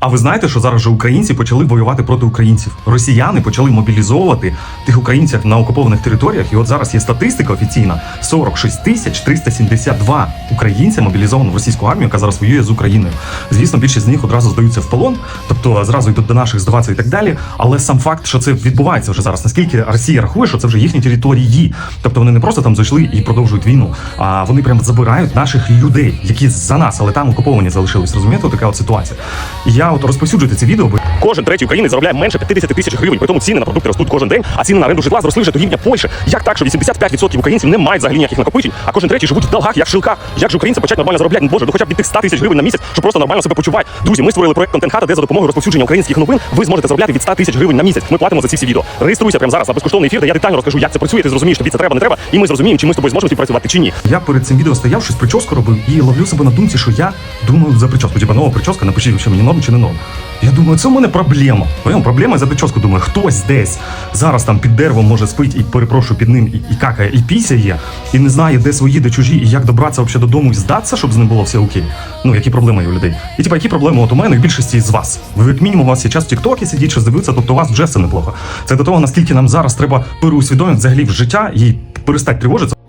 А ви знаєте, що зараз же українці почали воювати проти українців? Росіяни почали мобілізовувати тих українців на окупованих територіях. І от зараз є статистика офіційна: 46 тисяч 372 українця мобілізовано в російську армію, яка зараз воює з Україною. Звісно, більшість з них одразу здаються в полон, тобто зразу йдуть до наших здаватися і так далі. Але сам факт, що це відбувається вже зараз, наскільки Росія рахує, що це вже їхні території, тобто вони не просто там зайшли і продовжують війну, а вони прямо забирають наших людей, які за нас, але там окуповані залишились. Розумієте, така от ситуація. І от розповсюджуйте ці відео, бо Кожен третій українець заробляє менше 50 тисяч гривень. При тому ціни на продукти ростуть кожен день, а ціни на оренду житла зросли вже до рівня Польщі. Як так, що 85% українців не мають взагалі ніяких накопичень, а кожен третій живуть в долгах, як в шилках. Як же українці почать нормально заробляти? Ну, Боже, ну хоча б від тих 100 тисяч гривень на місяць, щоб просто нормально себе почувати. Друзі, ми створили проект контент хата, де за допомогою розповсюдження українських новин ви зможете заробляти від 100 тисяч гривень на місяць. Ми платимо за ці всі відео. Реєструйся прямо зараз на безкоштовний ефір, де я детально розкажу, як це працює. Ти зрозумієш, тобі це треба, не треба, і ми зрозуміємо, чи ми з тобою зможемо співпрацювати чи ні. я перед цим відео стояв, щось прическу робив і ловлю себе на думці, що я думаю за прическу. Типа нова прическа, напишіть, що мені норм чи не норм. Я думаю, це в мене проблема. Поняв? Проблема за прическу. Думаю, хтось десь зараз там під деревом може спить і перепрошую під ним і, і какає, і пісяє, і не знає, де свої, де чужі, і як добратися взагалі додому і здатися, щоб з ним було все окей. Ну, які проблеми є у людей. І типа, які проблеми от у мене і більшості з вас. Ви як мінімум у вас є час в Тіктокі сидіть, що дивитися, тобто у вас вже все неплохо. Це до того, наскільки нам зараз треба переусвідомити взагалі в життя і перестати тривожитися.